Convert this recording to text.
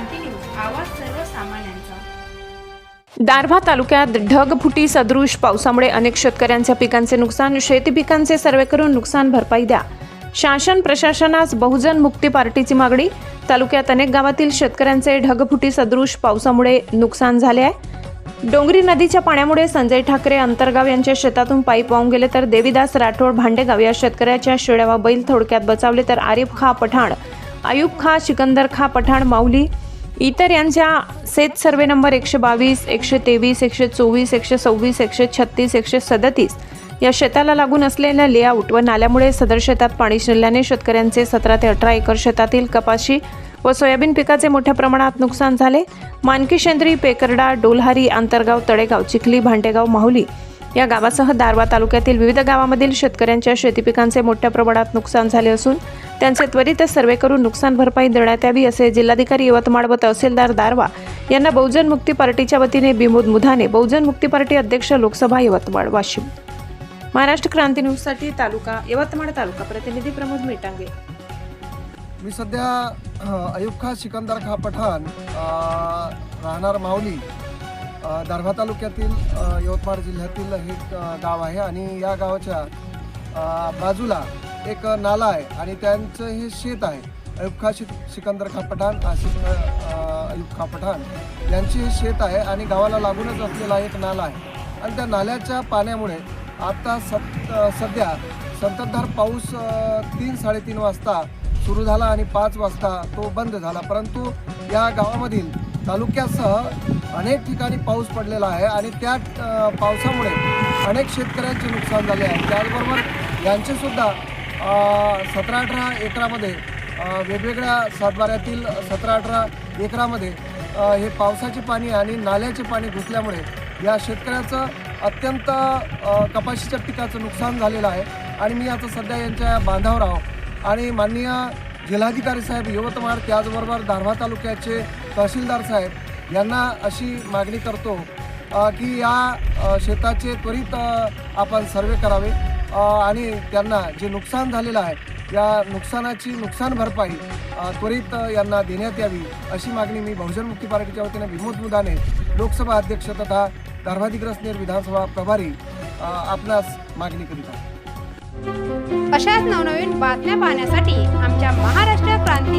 क्रांती news आवाज सर्वसामान्यांचा. दारव्हा तालुक्यात ढगफुटी सदृश पावसामुळे अनेक शेतकऱ्यांच्या पिकांचे नुकसान शेती पिकांचे सर्वे करून नुकसान भरपाई द्या. शासन प्रशासनास बहुजन मुक्ती पार्टीची मागणी तालुक्यात अनेक गावातील शेतकऱ्यांचे ढगफुटी सदृश पावसामुळे नुकसान झाले आहे. डोंगरी नदीच्या पाण्यामुळे संजय ठाकरे अंतरगाव यांच्या शेतातून पाईप वाहून गेले तर देवीदास राठोड भांडेगाव या शेतकऱ्याच्या शेळ्यावा बैल थोडक्यात बचावले तर आरिफ खा पठाण आयुब खा सिकंदर खा पठाण माऊली इतर यांच्या सेत सर्वे नंबर एकशे बावीस एकशे तेवीस एकशे चोवीस एकशे सव्वीस एकशे छत्तीस एकशे सदतीस या शेताला लागून असलेल्या लेआउट व नाल्यामुळे सदर शेतात पाणी शिरल्याने शेतकऱ्यांचे सतरा ते अठरा एकर शेतातील कपाशी व सोयाबीन पिकाचे मोठ्या प्रमाणात नुकसान झाले. मानकी शेंद्री पेकरडा डोलहारी आंतरगाव तळेगाव चिखली भांडेगाव माहुली या गावासह दारवा तालुक्यातील विविध गावामधील शेतकऱ्यांच्या शेती पिकांचे मोठ्या प्रमाणात नुकसान झाले असून त्यांचे त्वरित सर्वे करून नुकसान भरपाई देण्यात यावी असे जिल्हाधिकारी यवतमाळ व तहसीलदार दारवा यांना बहुजन मुक्ती पार्टीच्या वतीने बिमोद मुधाने बहुजन मुक्ती पार्टी अध्यक्ष लोकसभा यवतमाळ वाशिम. महाराष्ट्र क्रांती न्यूजसाठी तालुका यवतमाळ तालुका प्रतिनिधी प्रमोद मेटांगे. मी सध्या अयुब खा सिकंदर खा पठाण राहणार माऊली. दारव्हा तालुक्यातील यवतमाळ जिल्ह्यातील हे गाव आहे आणि या गावाच्या बाजूला एक नाला आहे आणि त्यांचं हे शेत आहे. अयुबखा खा शिक सिकंदर खापठाण आशिफ अ, पठाण यांचे हे शेत आहे आणि गावाला लागूनच असलेला एक नाला आहे. आणि त्या नाल्याच्या पाण्यामुळे आत्ता सत सध्या संततधार पाऊस तीन साडेतीन वाजता सुरू झाला आणि पाच वाजता तो बंद झाला. परंतु या गावामधील तालुक्यासह अनेक ठिकाणी पाऊस पडलेला आहे आणि त्या पावसामुळे अनेक शेतकऱ्यांचे नुकसान झाले आहे. त्याचबरोबर यांचेसुद्धा सतरा अठरा एकरामध्ये वेगवेगळ्या सातबाऱ्यातील सतरा अठरा एकरामध्ये हे पावसाचे पाणी आणि नाल्याचे पाणी घुसल्यामुळे या शेतकऱ्याचं अत्यंत कपाशीच्या पिकाचं नुकसान झालेलं आहे. आणि मी आता सध्या यांच्या बांधावर आहो आणि माननीय जिल्हाधिकारी साहेब यवतमाळ त्याचबरोबर दारव्हा तालुक्याचे तहसीलदार साहेब यांना अशी मागणी करतो की या शेताचे त्वरित आपण सर्वे करावे आणि त्यांना जे नुकसान झालेलं आहे या नुकसानाची नुकसान भरपाई त्वरित यांना देण्यात यावी अशी मागणी मी बहुजन मुक्ती पार्टीच्या वतीने विमोद मुदाने लोकसभा अध्यक्ष तथा दारव्हा विधानसभा प्रभारी आपणास मागणी करीत आहोत. अशाच नवनवीन बातम्या पाहण्यासाठी आमच्या महाराष्ट्र क्रांती